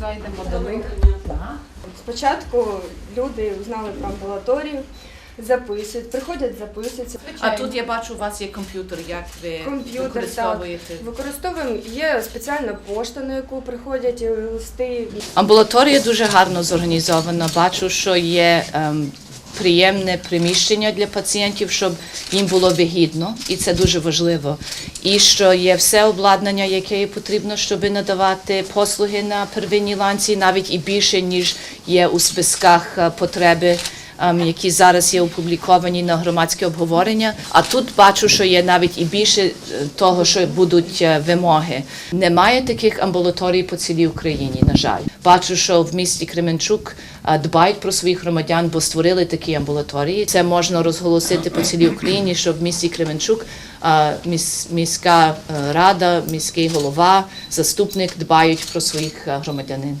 Зайдемо до них. Спочатку люди узнали про амбулаторію, записують, приходять, записуються. А тут я бачу, у вас є комп'ютер, як ви Комп'ютер, використовуєте? Так. Використовуємо є спеціальна пошта, на яку приходять е, листи. Амбулаторія дуже гарно зорганізована. Бачу, що є. Ем, приємне приміщення для пацієнтів, щоб їм було вигідно, і це дуже важливо. І що є все обладнання, яке потрібно, щоб надавати послуги на первинній ланці, навіть і більше, ніж є у списках е, потреби. Ем, Які зараз є опубліковані на громадське обговорення, а тут бачу, що є навіть і більше е, того, що будуть е, вимоги. Немає таких амбулаторій по цілій Україні, на жаль. Бачу, що в місті Кременчук е, дбають про своїх громадян, бо створили такі амбулаторії. Це можна розголосити по цілій Україні, щоб в місті Кременчук міська рада, міський голова, заступник дбають про своїх громадянин.